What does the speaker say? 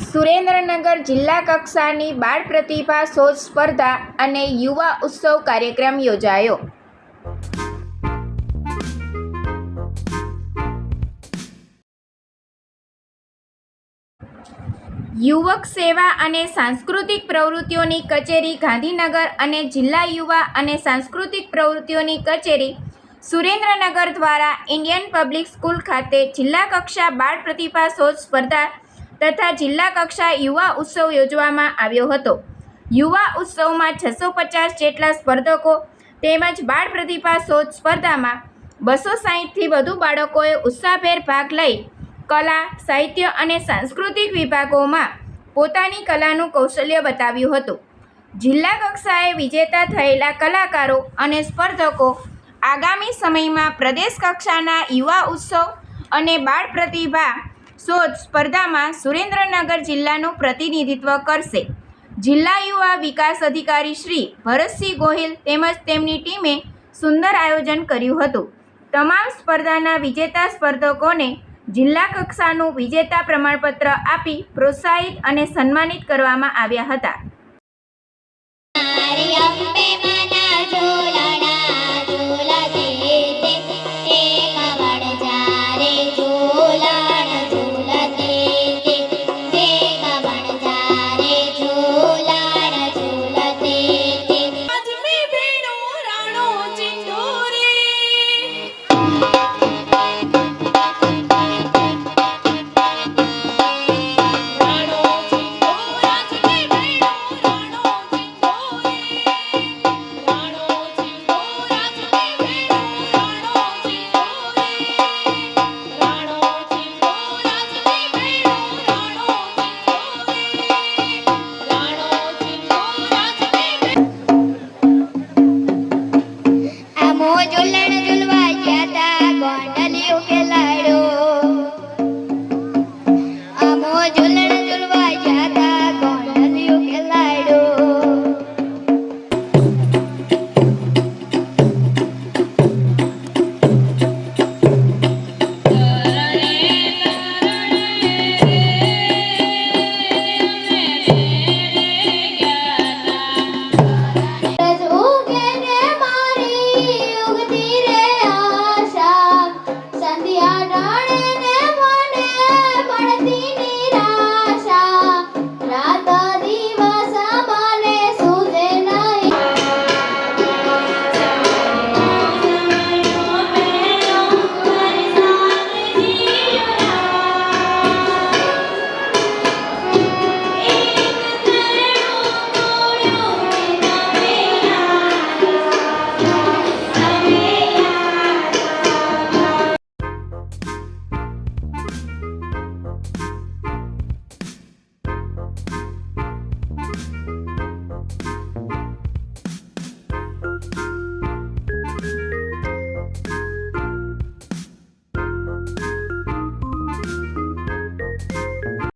સુરેન્દ્રનગર જિલ્લા કક્ષાની બાળ પ્રતિભા શોધ સ્પર્ધા અને યુવા ઉત્સવ કાર્યક્રમ યોજાયો. યુવક સેવા અને સાંસ્કૃતિક પ્રવૃત્તિઓની કચેરી ગાંધીનગર અને જિલ્લા યુવા અને સાંસ્કૃતિક પ્રવૃત્તિઓની કચેરી સુરેન્દ્રનગર દ્વારા ઇન્ડિયન પબ્લિક સ્કૂલ ખાતે જિલ્લા કક્ષા બાળ પ્રતિભા શોધ સ્પર્ધા તથા જિલ્લા કક્ષા યુવા ઉત્સવ યોજવામાં આવ્યો હતો. યુવા ઉત્સવમાં છસો પચાસ જેટલા સ્પર્ધકો તેમજ બાળ પ્રતિભા શોધ સ્પર્ધામાં બસો સાહીઠથી વધુ બાળકોએ ઉત્સાહભેર ભાગ લઈ કલા, સાહિત્ય અને સાંસ્કૃતિક વિભાગોમાં પોતાની કલાનું કૌશલ્ય બતાવ્યું હતું. જિલ્લા કક્ષાએ વિજેતા થયેલા કલાકારો અને સ્પર્ધકો આગામી સમયમાં પ્રદેશ કક્ષાના યુવા ઉત્સવ અને બાળ પ્રતિભા શોધ સ્પર્ધામાં સુરેન્દ્રનગર જિલ્લાનું પ્રતિનિધિત્વ કરશે. જિલ્લા યુવા વિકાસ અધિકારી શ્રી ભરતસિંહ ગોહિલ તેમજ તેમની ટીમે સુંદર આયોજન કર્યું હતું. તમામ સ્પર્ધાના વિજેતા સ્પર્ધકોને જિલ્લા કક્ષાનું વિજેતા પ્રમાણપત્ર આપી પ્રોત્સાહિત અને સન્માનિત કરવામાં આવ્યા હતા. কেউ খেলায়